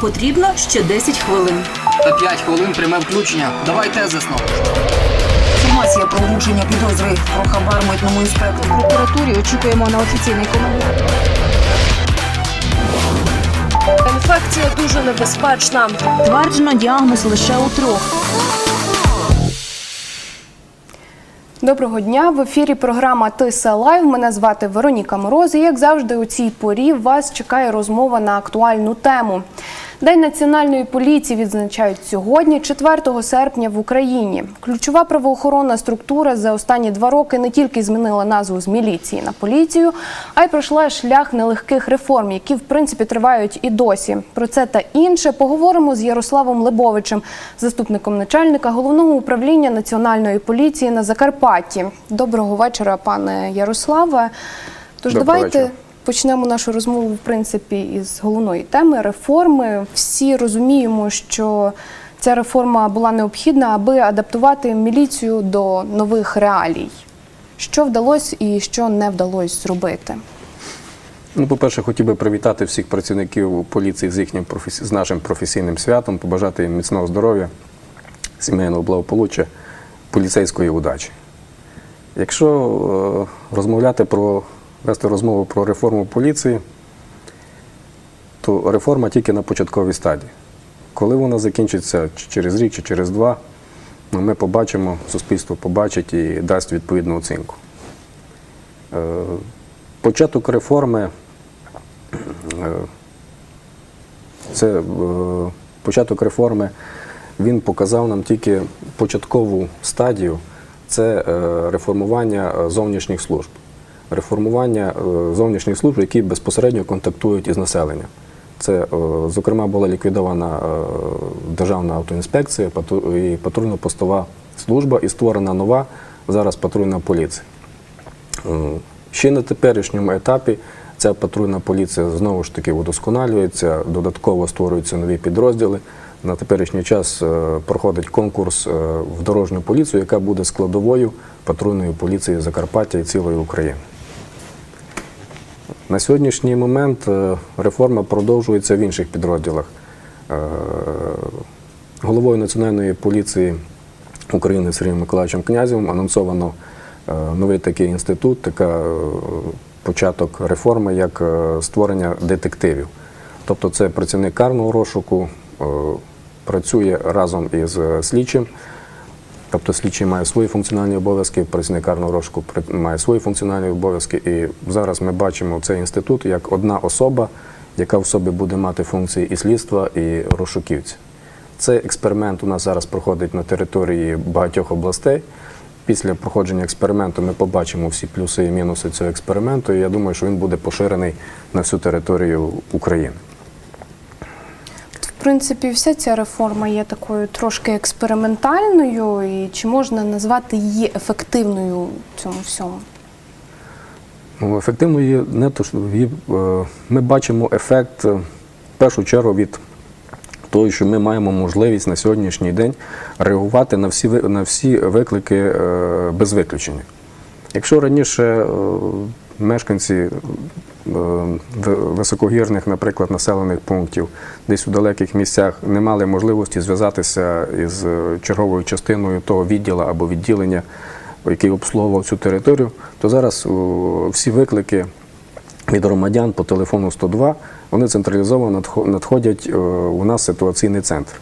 потрібно ще 10 хвилин. Та 5 хвилин пряме включення. Давай тезисно. Інформація про влучення підозри про хабар митному інспектору. прокуратурі очікуємо на офіційний коментар. Інфекція дуже небезпечна. Тверджено діагноз лише у трьох. Доброго дня! В ефірі програма Тиса Лайв. Мене звати Вероніка Мороз. І як завжди, у цій порі вас чекає розмова на актуальну тему. День національної поліції відзначають сьогодні, 4 серпня в Україні. Ключова правоохоронна структура за останні два роки не тільки змінила назву з міліції на поліцію, а й пройшла шлях нелегких реформ, які в принципі тривають і досі. Про це та інше поговоримо з Ярославом Лебовичем, заступником начальника головного управління національної поліції на Закарпатті. Доброго вечора, пане Ярославе. Тож Доброго давайте. вечора. Почнемо нашу розмову в принципі із головної теми реформи. Всі розуміємо, що ця реформа була необхідна, аби адаптувати міліцію до нових реалій. Що вдалося і що не вдалося зробити? Ну, по-перше, хотів би привітати всіх працівників поліції з їхнім з нашим професійним святом, побажати їм міцного здоров'я, сімейного благополуччя, поліцейської удачі. Якщо е, розмовляти про вести розмову про реформу поліції, то реформа тільки на початковій стадії. Коли вона закінчиться чи через рік чи через два, ну, ми побачимо, суспільство побачить і дасть відповідну оцінку. Е, Початок реформи е, це е, початок реформи він показав нам тільки початкову стадію це реформування зовнішніх служб. Реформування е, зовнішніх служб, які безпосередньо контактують із населенням. Це, е, зокрема, була ліквідована е, Державна автоінспекція і патрульно-постова служба і створена нова зараз патрульна поліція. Ще на теперішньому етапі ця патрульна поліція знову ж таки удосконалюється, додатково створюються нові підрозділи. На теперішній час проходить конкурс в дорожню поліцію, яка буде складовою патрульної поліції Закарпаття і цілої України. На сьогоднішній момент е, реформа продовжується в інших підрозділах. Е, Головою Національної поліції України Сергієм Миколаївичем Князєвим анонсовано е, новий такий інститут, така початок реформи, як створення детективів. Тобто це працівник карного розшуку, працює разом із слідчим. Тобто слідчий має свої функціональні обов'язки, працівник карного розшуку має свої функціональні обов'язки. І зараз ми бачимо цей інститут як одна особа, яка в собі буде мати функції і слідства, і розшуківця. Цей експеримент у нас зараз проходить на території багатьох областей. Після проходження експерименту ми побачимо всі плюси і мінуси цього експерименту. І я думаю, що він буде поширений на всю територію України. Принципі, вся ця реформа є такою трошки експериментальною, і чи можна назвати її ефективною в цьому всьому? Ну, ефективно є не то, що її, е, ми бачимо ефект е, в першу чергу від того, що ми маємо можливість на сьогоднішній день реагувати на всі, на всі виклики е, без виключення. Якщо раніше мешканці високогірних, наприклад, населених пунктів, десь у далеких місцях не мали можливості зв'язатися із е, черговою частиною того відділу або відділення, який обслуговував цю територію, то зараз всі виклики від громадян по телефону 102 вони централізовано надходять е, у нас ситуаційний центр.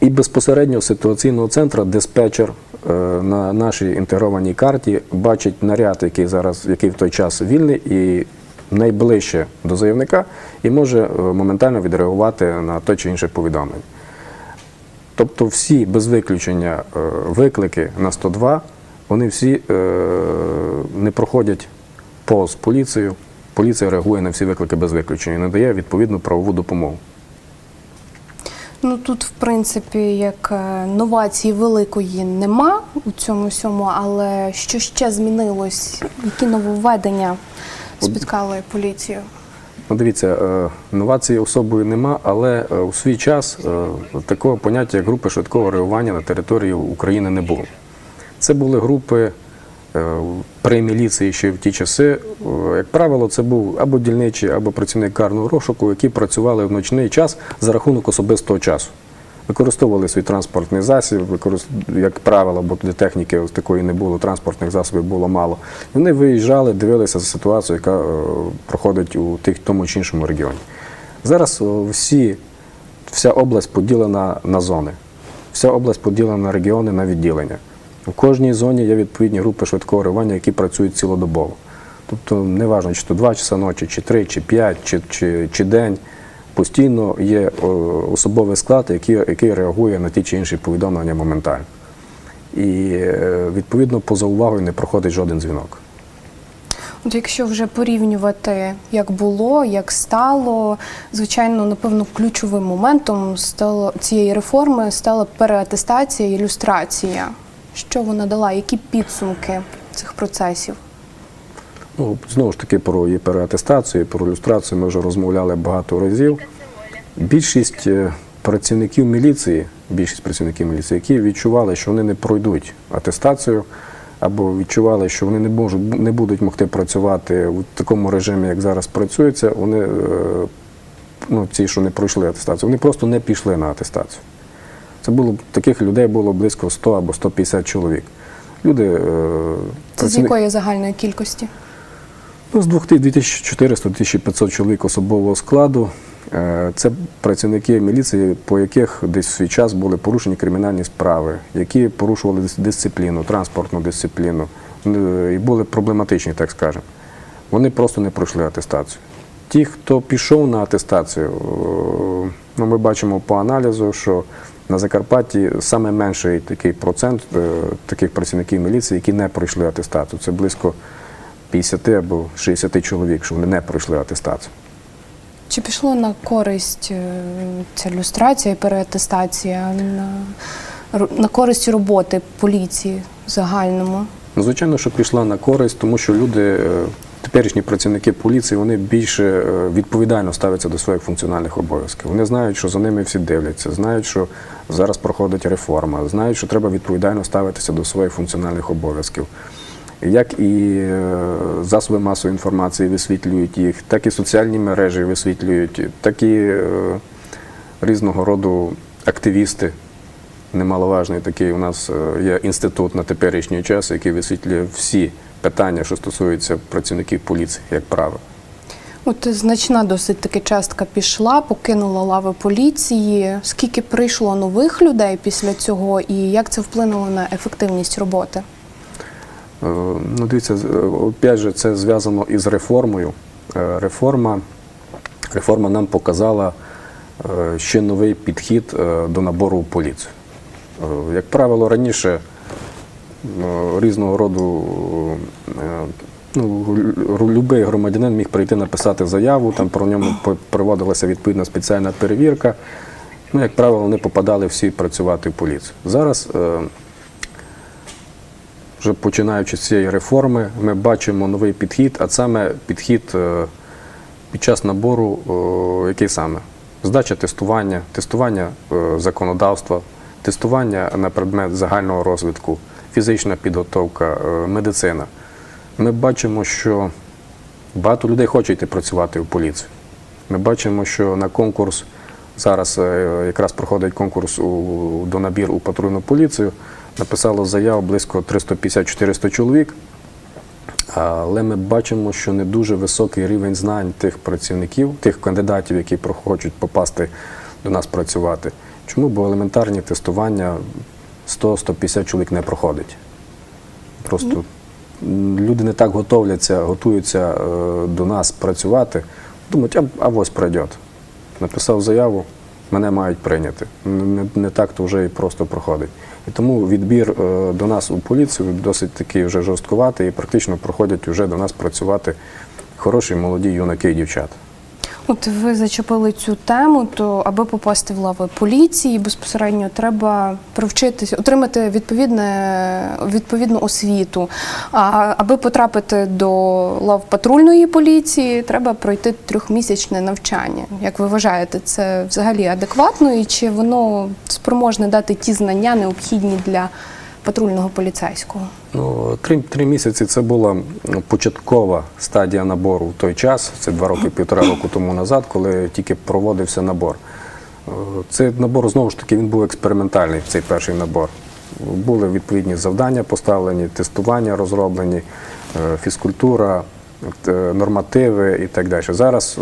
І безпосередньо ситуаційного центру диспетчер е, на нашій інтегрованій карті бачить наряд, який зараз, який в той час вільний, і найближче до заявника, і може е, моментально відреагувати на те чи інше повідомлення. Тобто всі без виключення е, виклики на 102, вони всі е, не проходять повз поліцію. Поліція реагує на всі виклики без виключення і надає відповідну правову допомогу. Ну тут, в принципі, як новації великої нема у цьому всьому, але що ще змінилось? Які нововведення спіткали поліцію? Ну, дивіться, е, новації особою нема, але е, у свій час е, такого поняття як групи швидкого реагування на території України не було. Це були групи При міліції ще в ті часи, як правило, це був або дільничий, або працівник карного розшуку, які працювали в ночний час за рахунок особистого часу. Використовували свій транспортний засіб, як правило, бо тоді техніки ось такої не було, транспортних засобів було мало. Вони виїжджали, дивилися за ситуацію, яка е, проходить у тих, тому чи іншому регіоні. Зараз всі, вся область поділена на зони. Вся область поділена на регіони, на відділення. У кожній зоні є відповідні групи швидкого реагування, які працюють цілодобово. Тобто, не важливо, чи то 2 часа ночі, чи 3, чи 5, чи, чи, чи день. Постійно є особовий склад, який, який реагує на ті чи інші повідомлення моментально. І е, відповідно поза увагою не проходить жоден дзвінок. От якщо вже порівнювати, як було, як стало, звичайно, напевно, ключовим моментом стало цієї реформи стала переатестація ілюстрація. Що вона дала? Які підсумки цих процесів? Ну, знову ж таки, про її переатестацію, про ілюстрацію ми вже розмовляли багато разів. Більшість е, працівників міліції, більшість працівників міліції, які відчували, що вони не пройдуть атестацію, або відчували, що вони не можуть не будуть могти працювати в такому режимі, як зараз працюється, вони е, ну, ці, що не пройшли атестацію, вони просто не пішли на атестацію. Це було таких людей було близько 100 або 150 чоловік. Люди е, Це з якої загальної кількості? Ну, з 2400-2500 чоловік особового складу. Е, Це працівники міліції, по яких десь в свій час були порушені кримінальні справи, які порушували дисципліну, транспортну дисципліну е, і були проблематичні, так скажемо. Вони просто не пройшли атестацію. Ті, хто пішов на атестацію, е, ну, ми бачимо по аналізу, що на Закарпатті саме менший такий процент таких працівників міліції, які не пройшли атестацію. Це близько 50 або 60 чоловік, що вони не пройшли атестацію. Чи пішло на користь е, ця ілюстрація і переатестація на, на користь роботи поліції в загальному? Ну, звичайно, що пішла на користь, тому що люди, е, теперішні працівники поліції, вони більше е, відповідально ставляться до своїх функціональних обов'язків. Вони знають, що за ними всі дивляться, знають, що зараз проходить реформа, знають, що треба відповідально ставитися до своїх функціональних обов'язків. Як і е, засоби масової інформації висвітлюють їх, так і соціальні мережі висвітлюють, так і е, різного роду активісти немаловажний такий у нас е, є інститут на теперішній час, який висвітлює всі питання, що стосуються працівників поліції, як правило. От значна досить таки частка пішла, покинула лави поліції. Скільки прийшло нових людей після цього, і як це вплинуло на ефективність роботи? Е, Ну, дивіться, е, опять же, це зв'язано із реформою. Е, Реформа, реформа нам показала ще новий підхід до набору в поліцію. Як правило, раніше різного роду ну, будь-який громадянин міг прийти написати заяву, там про ньому проводилася відповідна спеціальна перевірка. Ну, як правило, вони попадали всі працювати в поліцію. Зараз вже починаючи з цієї реформи, ми бачимо новий підхід, а саме підхід е, під час набору, е, який саме? Здача тестування, тестування е, законодавства, тестування на предмет загального розвитку, фізична підготовка, медицина. Ми бачимо, що багато людей хочуть йти працювати в поліцію. Ми бачимо, що на конкурс зараз якраз проходить конкурс до набір у патрульну поліцію. Написало заяв близько 350-400 чоловік. Але ми бачимо, що не дуже високий рівень знань тих працівників, тих кандидатів, які хочуть попасти до нас працювати. Чому? Бо елементарні тестування 100-150 чоловік не проходить. Просто люди не так готовляться, готуються е, до нас працювати. Думають, а, а ось пройде. Написав заяву, мене мають прийняти. Не, так то вже і просто проходить. І тому відбір е, до нас у поліцію досить такий вже жорсткуватий і практично проходять вже до нас працювати хороші молоді юнаки і дівчата. От ви зачепили цю тему, то аби попасти в лави поліції, безпосередньо треба провчитися, отримати відповідне, відповідну освіту. А аби потрапити до лав патрульної поліції, треба пройти трьохмісячне навчання. Як ви вважаєте, це взагалі адекватно і чи воно спроможне дати ті знання, необхідні для патрульного поліцейського? Ну, три, три місяці це була початкова стадія набору в той час, це два роки, півтора року тому назад, коли тільки проводився набор. Е, Цей набор знову ж таки він був експериментальний, цей перший набор. Були відповідні завдання поставлені, тестування розроблені, е, фізкультура, е, нормативи і так далі. Зараз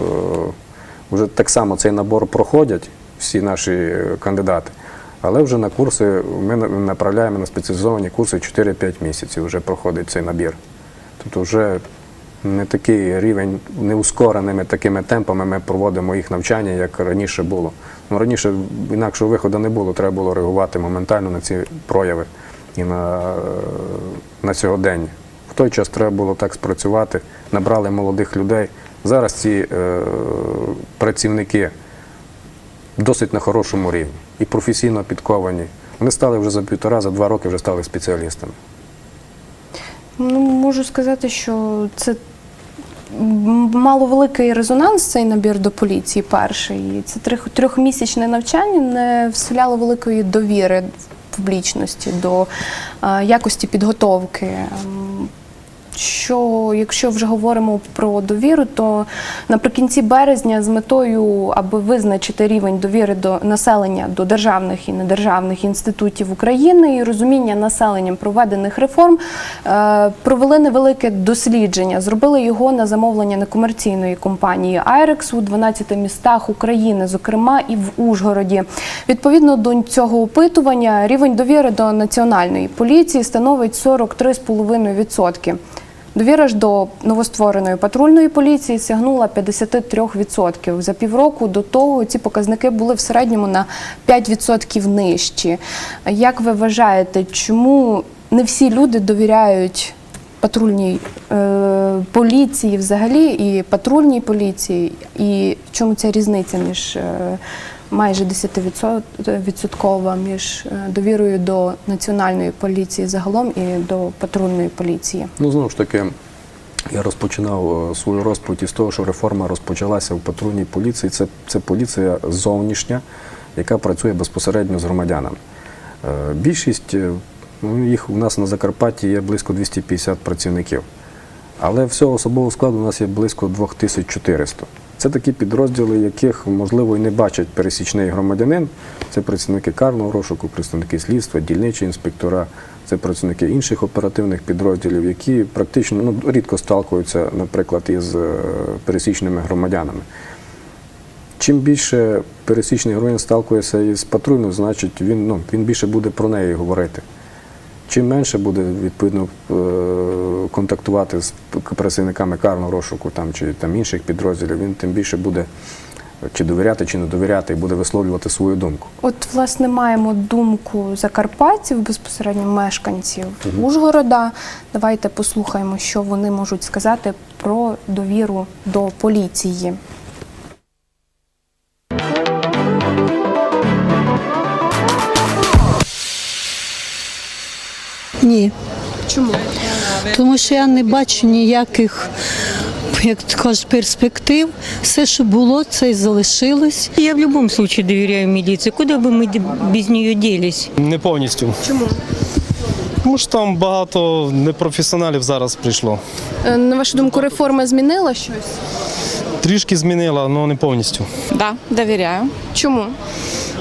вже так само цей набор проходять всі наші кандидати. Але вже на курси ми направляємо на спеціалізовані курси 4-5 місяців вже проходить цей набір. Тобто вже не такий рівень, не ускореними такими темпами ми проводимо їх навчання, як раніше було. Ну, раніше інакшого виходу не було, треба було реагувати моментально на ці прояви і на, е, на сьогодення. В той час треба було так спрацювати, набрали молодих людей. Зараз ці е, працівники досить на хорошому рівні і професійно підковані. Вони стали вже за півтора, за два роки вже стали спеціалістами. Ну, можу сказати, що це мало великий резонанс цей набір до поліції перший. Це трьох- трьохмісячне навчання не вселяло великої довіри публічності до е, якості підготовки. Що, якщо вже говоримо про довіру, то наприкінці березня з метою, аби визначити рівень довіри до населення до державних і недержавних інститутів України і розуміння населенням проведених реформ, е, провели невелике дослідження. Зробили його на замовлення некомерційної компанії Айрекс у 12 містах України, зокрема і в Ужгороді. Відповідно до цього опитування, рівень довіри до національної поліції становить 43,5%. Довіра ж до новоствореної патрульної поліції сягнула 53%. За півроку до того ці показники були в середньому на 5% нижчі. Як ви вважаєте, чому не всі люди довіряють патрульній е, поліції взагалі і патрульній поліції? І чому ця різниця між е, майже 10% між е, довірою до національної поліції загалом і до патрульної поліції? Ну, знову ж таки, я розпочинав е, свою розповідь із того, що реформа розпочалася в патрульній поліції. Це, це поліція зовнішня, яка працює безпосередньо з громадянами. Е, Більшість ну, їх у нас на Закарпатті є близько 250 працівників. Але всього особового складу у нас є близько 2400. Це такі підрозділи, яких, можливо, і не бачить пересічний громадянин. Це працівники карного розшуку, представники слідства, дільничі інспектора, це працівники інших оперативних підрозділів, які практично ну, рідко сталкуються, наприклад, із е, пересічними громадянами. Чим більше пересічний громадянин сталкується із патрульною, значить він, ну, він більше буде про неї говорити. Чим менше буде відповідно е, контактувати з працівниками карного розшуку там, чи там, інших підрозділів, він тим більше буде чи довіряти, чи не довіряти, і буде висловлювати свою думку. От, власне, маємо думку закарпатців, безпосередньо мешканців Ужгорода. Давайте послухаємо, що вони можуть сказати про довіру до поліції. Ні, Чому? тому що я не бачу ніяких, як то кажуть, перспектив. Все, що було, це і залишилось. Я в будь-якому випадку довіряю міліції. Куди б ми без неї ділись? Не повністю. Чому? Тому що там багато непрофесіоналів зараз прийшло. Е, На вашу думку, реформа змінила щось? Трішки змінила, але не повністю. Да, доверяю. Чому?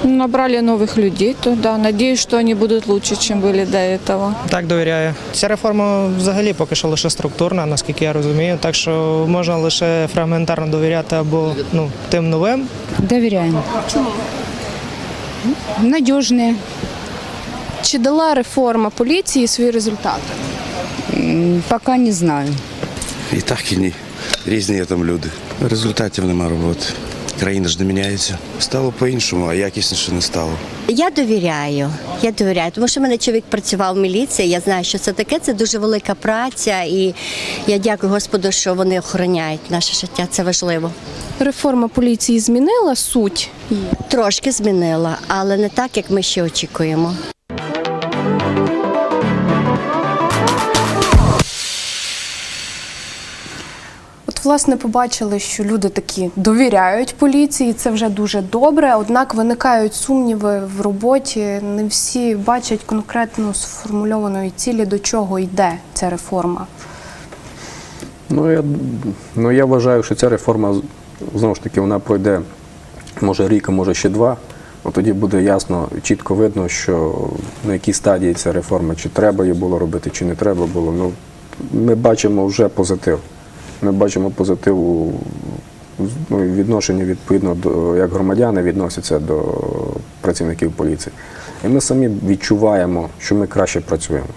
Набрали новых людей туда. Надеюсь, что они будут лучше, чем были до этого. Так, довіряю. Ця реформа взагалі поки що лише структурна, наскільки я розумію. Так що можна лише фрагментарно довіряти або ну, тим новим, Доверяем. Надежные. Чи дала реформа поліції свої результати? Пока не знаю. І так, і ні. Різні є там люди. Результатів нема роботи. Країна ж не міняється. Стало по-іншому, а якісніше не стало. Я довіряю. Я довіряю, тому що в мене чоловік працював в міліції. Я знаю, що це таке. Це дуже велика праця, і я дякую Господу, що вони охороняють наше життя. Це важливо. Реформа поліції змінила суть Трошки змінила, але не так, як ми ще очікуємо. Власне, побачили, що люди такі довіряють поліції, це вже дуже добре. Однак виникають сумніви в роботі. Не всі бачать конкретно сформульованої цілі, до чого йде ця реформа. Ну я, ну, я вважаю, що ця реформа знову ж таки вона пройде може рік, а може ще два. От тоді буде ясно, чітко видно, що на якій стадії ця реформа, чи треба її було робити, чи не треба було. Ну, ми бачимо вже позитив. Ми бачимо позитив у ну, відношенні відповідно до як громадяни відносяться до працівників поліції. І ми самі відчуваємо, що ми краще працюємо.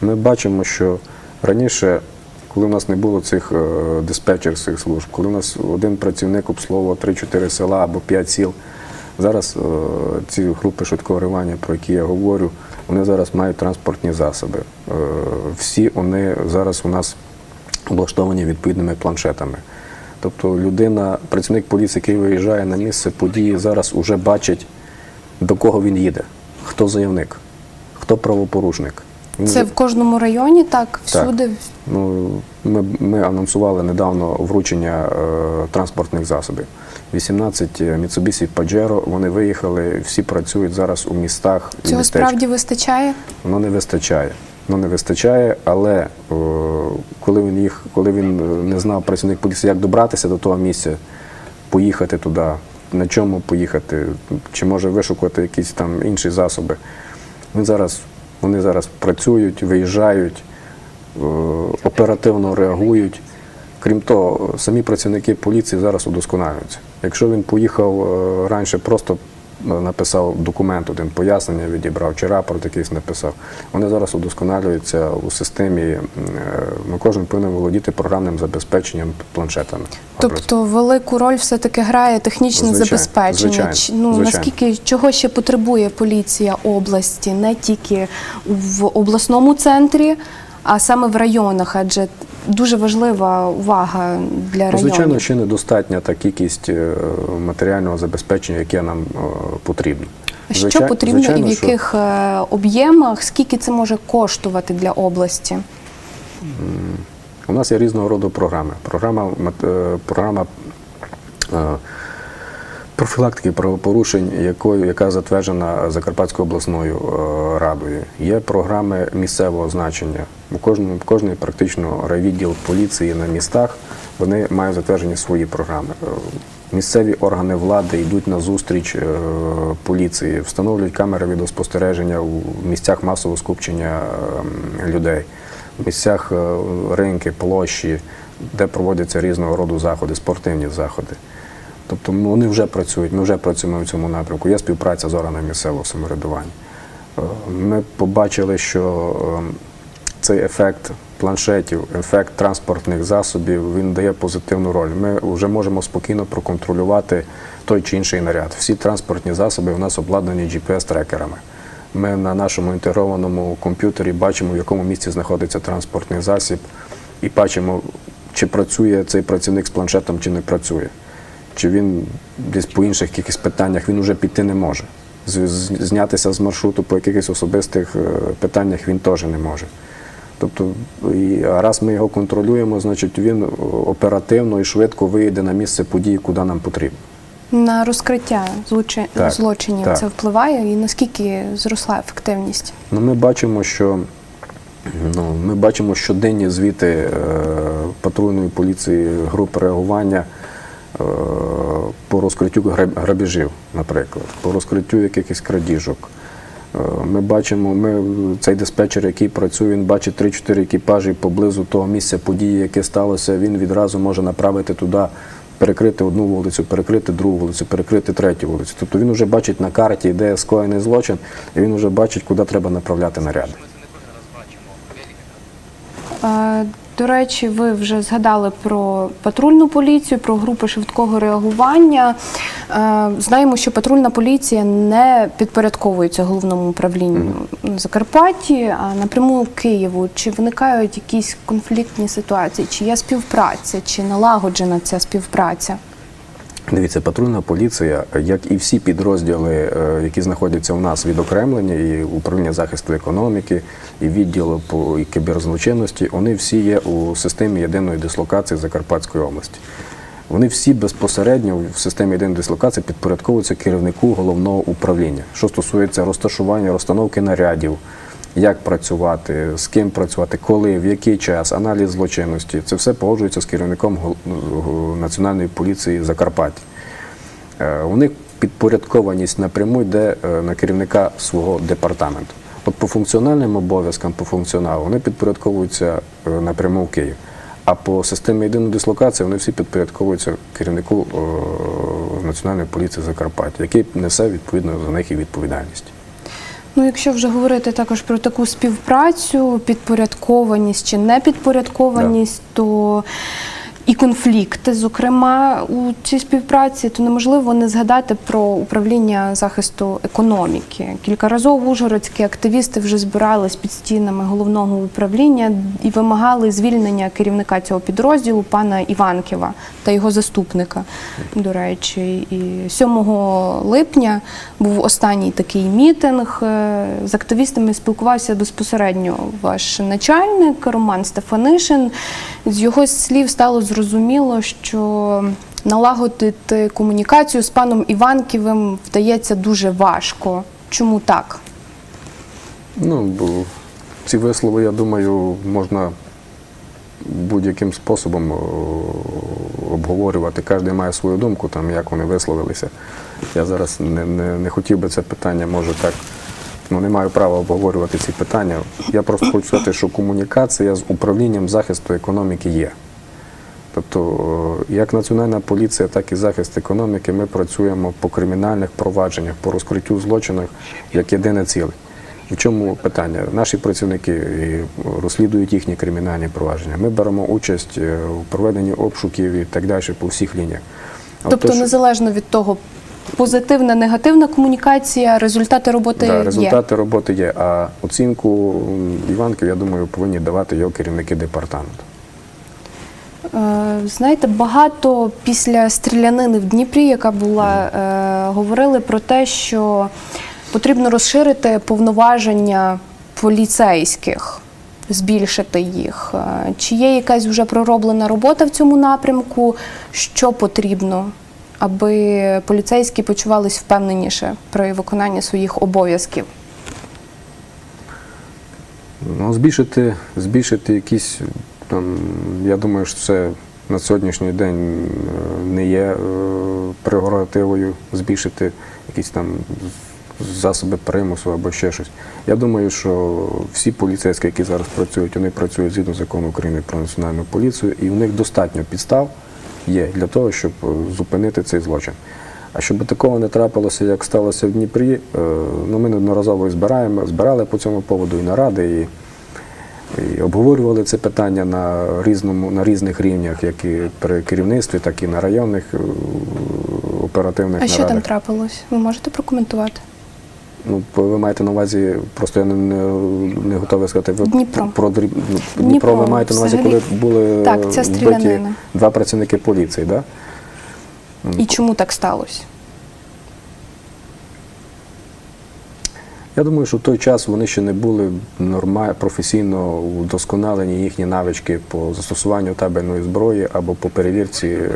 Ми бачимо, що раніше, коли в нас не було цих е, диспетчерських служб, коли у нас один працівник обслуговував 3-4 села або 5 сіл, зараз е, ці групи швидкого реагування, про які я говорю, вони зараз мають транспортні засоби. Е, Всі вони зараз у нас облаштовані відповідними планшетами. Тобто людина, працівник поліції, який виїжджає на місце події, зараз уже бачить, до кого він їде, хто заявник, хто правопорушник. Це в кожному районі, так, всюди. Ну, ми, ми анонсували недавно вручення е, транспортних засобів. 18 Mitsubishi Pajero, вони виїхали, всі працюють зараз у містах. Цього містечках. справді вистачає. Воно не вистачає. Воно не вистачає, але о, коли він їх, коли він е, не знав працівник поліції, як добратися до того місця, поїхати туди, на чому поїхати, чи може вишукати якісь там інші засоби. Він зараз, вони зараз працюють, виїжджають, е, оперативно реагують. Крім того, самі працівники поліції зараз удосконалюються. Якщо він поїхав е, раніше, просто е, написав документ, один пояснення відібрав, чи рапорт якийсь написав. Вони зараз удосконалюються у системі. е, ну, Кожен повинен володіти програмним забезпеченням планшетами. Тобто велику роль все-таки грає технічне Звичайно, забезпечення. звичайно, Чи- Ну звичайно. наскільки чого ще потребує поліція області, не тільки в обласному центрі, а саме в районах, адже дуже важлива увага для району. Звичайно, ще недостатня та кількість е, матеріального забезпечення, яке нам е, потрібно. Що Звичай- потрібно і в яких що- е, об'ємах, скільки це може коштувати для області? У нас є різного роду програми. Програма, програма профілактики правопорушень, якою, яка затверджена Закарпатською обласною е, радою. Є програми місцевого значення. У кожному, кожний практично райвідділ поліції на містах вони мають затверджені свої програми. Е, Місцеві органи влади йдуть на зустріч е, поліції, встановлюють камери відеоспостереження у місцях масового скупчення е, людей в місцях ринки, площі, де проводяться різного роду заходи, спортивні заходи. Тобто вони вже працюють, ми вже працюємо в цьому напрямку. Є співпраця з органами місцевого самоврядування. Е, Ми побачили, що е, цей ефект планшетів, ефект транспортних засобів, він дає позитивну роль. Ми вже можемо спокійно проконтролювати той чи інший наряд. Всі транспортні засоби у нас обладнані GPS-трекерами. Ми на нашому інтегрованому комп'ютері бачимо, в якому місці знаходиться транспортний засіб, і бачимо, чи працює цей працівник з планшетом, чи не працює. Чи він десь по інших якихось питаннях він вже піти не може. Знятися з маршруту по якихось особистих е, питаннях він теж не може. Тобто, і раз ми його контролюємо, значить він е, оперативно і швидко вийде на місце події, куди нам потрібно. На розкриття злочи- Так, злочинів так. це впливає і наскільки зросла ефективність? Ну, ми бачимо, що ну, ми бачимо щоденні звіти е, патрульної поліції груп реагування по розкриттю грабіжів, наприклад, по розкриттю якихось крадіжок. Е, Ми бачимо, ми, цей диспетчер, який працює, він бачить 3-4 екіпажі поблизу того місця події, яке сталося, він відразу може направити туди, перекрити одну вулицю, перекрити другу вулицю, перекрити третю вулицю. Тобто він вже бачить на карті, де скоєний злочин, і він вже бачить, куди треба направляти наряди. До речі, ви вже згадали про патрульну поліцію, про групи швидкого реагування. Е, Знаємо, що патрульна поліція не підпорядковується головному управлінню Закарпатті, а напряму Києву. Чи виникають якісь конфліктні ситуації? Чи є співпраця, чи налагоджена ця співпраця? Дивіться, патрульна поліція, як і всі підрозділи, е, які знаходяться у нас відокремлені, і управління захисту економіки, і відділу по і кіберзлочинності, вони всі є у системі єдиної дислокації Закарпатської області. Вони всі безпосередньо в системі єдиної дислокації підпорядковуються керівнику головного управління. Що стосується розташування, розстановки нарядів, як працювати, з ким працювати, коли, в який час, аналіз злочинності, це все погоджується з керівником Національної поліції Закарпаття. Е, У них підпорядкованість напряму йде е, на керівника свого департаменту. От по функціональним обов'язкам, по функціоналу, вони підпорядковуються е, напряму в Київ. А по системі єдиної дислокації вони всі підпорядковуються керівнику Національної поліції Закарпаття, який несе відповідно за них і відповідальність. Ну, якщо вже говорити також про таку співпрацю, підпорядкованість чи непідпорядкованість, то і конфлікти, зокрема, у цій співпраці, то неможливо не згадати про управління захисту економіки. Кількаразово ужгородські активісти вже збирались під стінами головного управління і вимагали звільнення керівника цього підрозділу, пана Іванківа та його заступника. До речі, і 7 липня був останній такий мітинг. Е, З активістами спілкувався безпосередньо ваш начальник Роман Стефанишин. З його слів стало зрозуміло, що налагодити комунікацію з паном Іванківим вдається дуже важко. Чому так? Ну, ці вислови, я думаю, можна будь-яким способом обговорювати. Кожен має свою думку, там, як вони висловилися. Я зараз не, не, не хотів би це питання, може так. Ну, не маю права обговорювати ці питання. Я просто хочу сказати, що комунікація з управлінням захисту економіки є. Тобто, як Національна поліція, так і захист економіки, ми працюємо по кримінальних провадженнях, по розкриттю злочинів як єдине ціле. В чому питання? Наші працівники е, розслідують їхні кримінальні провадження. Ми беремо участь е, у проведенні обшуків і так далі по всіх лініях. Тобто, то, що- незалежно від того, позитивна, негативна комунікація, результати роботи да, є. результати роботи є. А оцінку Іванків, я думаю, повинні давати його керівники департаменту. Е, Знаєте, багато після стрілянини в Дніпрі, яка була, е, говорили про те, що потрібно розширити повноваження поліцейських, збільшити їх. Е, Чи є якась вже пророблена робота в цьому напрямку? Що потрібно, аби поліцейські почувались впевненіше при виконанні своїх обов'язків? Ну, збільшити, збільшити якісь там, я думаю, що це на сьогоднішній день е, не є е, прерогативою збільшити якісь там засоби примусу або ще щось. Я думаю, що всі поліцейські, які зараз працюють, вони працюють згідно закону України про національну поліцію, і у них достатньо підстав є для того, щоб е, зупинити цей злочин. А щоб такого не трапилося, як сталося в Дніпрі, ну ми неодноразово збираємо, збирали по цьому поводу і наради, і, і обговорювали це питання на різному на різних рівнях, як і при керівництві, так і на районних е, оперативних А що там трапилось? Ви можете прокоментувати? Ну, ви маєте на увазі, просто я не, не, не готовий сказати. Ви Дніпро. про ну, Дніпро, Дніпро ви маєте на увазі, взагалі. коли були Так, вбиті два працівники поліції, так? Да? І чому так сталося? Я думаю, що в той час вони ще не були нормально професійно удосконалені їхні навички по застосуванню табельної зброї або по перевірці е,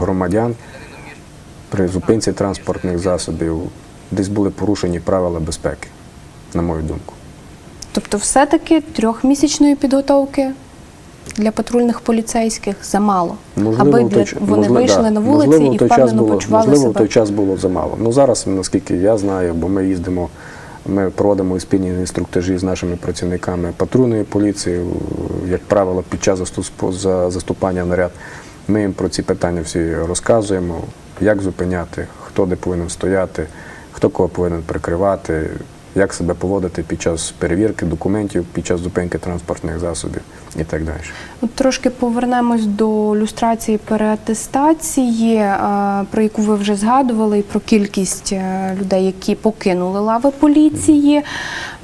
громадян при зупинці транспортних засобів. Десь були порушені правила безпеки, на мою думку. Тобто, все-таки трьохмісячної підготовки для патрульних поліцейських замало, аби для, той вони можливо, вийшли да. на вулиці можливо, і впевнено було, почували можливо, себе. в той час було замало. Ну зараз, наскільки я знаю, бо ми їздимо, ми проводимо спільні інструктажі з нашими працівниками патрульної поліції, як правило, під час заступання в наряд. Ми їм про ці питання всі розказуємо, як зупиняти, хто де повинен стояти, хто кого повинен прикривати, як себе поводити під час перевірки документів, під час зупинки транспортних засобів і так далі. Трошки повернемось до люстрації переатестації, е, про яку ви вже згадували, і про кількість е, людей, які покинули лави поліції.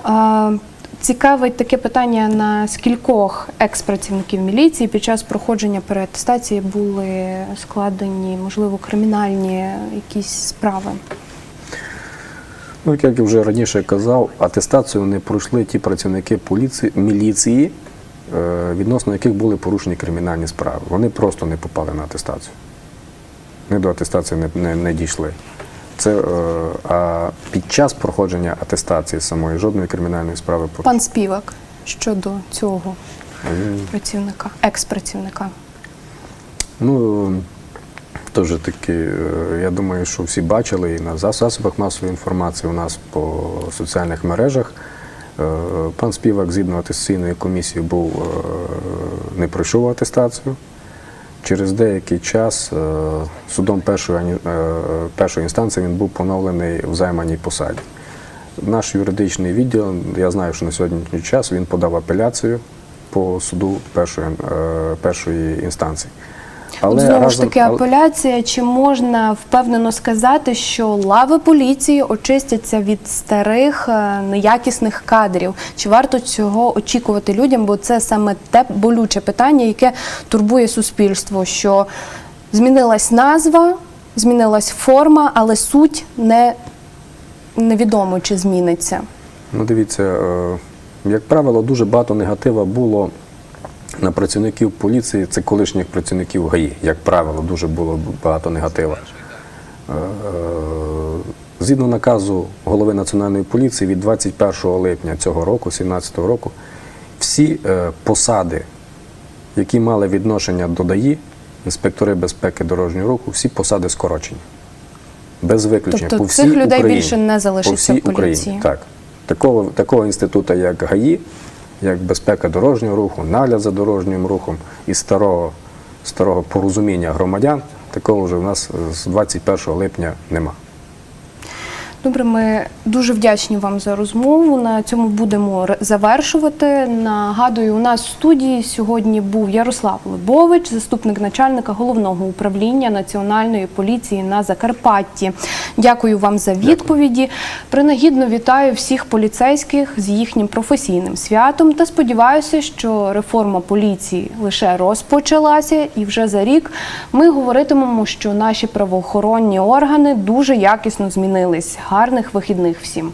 Е, цікавить таке питання: на скількох екс-працівників міліції під час проходження переатестації були складені, можливо, кримінальні якісь справи? Ну, як я вже раніше казав, атестацію не пройшли ті працівники поліції, міліції, е, відносно яких були порушені кримінальні справи. Вони просто не попали на атестацію. Вони до атестації не, не, не дійшли. Це, е, а під час проходження атестації самої жодної кримінальної справи Пан Співак щодо цього працівника, екс-працівника. Ну, теж таки, е, я думаю, що всі бачили і на засобах масової інформації у нас по соціальних мережах. Е, Пан Співак згідно атестаційної комісії був е, не пройшов атестацію. Через деякий час судом першої, першої інстанції він був поновлений в займаній посаді. Наш юридичний відділ, я знаю, що на сьогоднішній час він подав апеляцію по суду першої, першої інстанції. От знову ж таки апеляція. Чи можна впевнено сказати, що лави поліції очистяться від старих е, неякісних кадрів? Чи варто цього очікувати людям? Бо це саме те болюче питання, яке турбує суспільство, що змінилась назва, змінилась форма, але суть не невідомо чи зміниться. Ну, дивіться, е, як правило, дуже багато негатива було на працівників поліції, це колишніх працівників ГАІ. Як правило, дуже було багато негатива. Е, Згідно наказу голови Національної поліції від 21 липня цього року, 2017 року, всі е, посади, які мали відношення до ДАІ, інспектори безпеки дорожнього руху, всі посади скорочені. Без виключення. Тобто по цих людей Україні. більше не залишиться по всій в поліції? Україні. Так. Такого, такого інституту, як ГАІ, як безпека дорожнього руху, нагляд за дорожнім рухом і старого, старого порозуміння громадян, такого вже в нас з 21 липня нема. Добре, ми дуже вдячні вам за розмову. На цьому будемо завершувати. Нагадую, у нас в студії сьогодні був Ярослав Лебович, заступник начальника головного управління Національної поліції на Закарпатті. Дякую вам за відповіді. Принагідно вітаю всіх поліцейських з їхнім професійним святом та сподіваюся, що реформа поліції лише розпочалася, і вже за рік ми говоритимемо, що наші правоохоронні органи дуже якісно змінились. Гарних вихідних всім.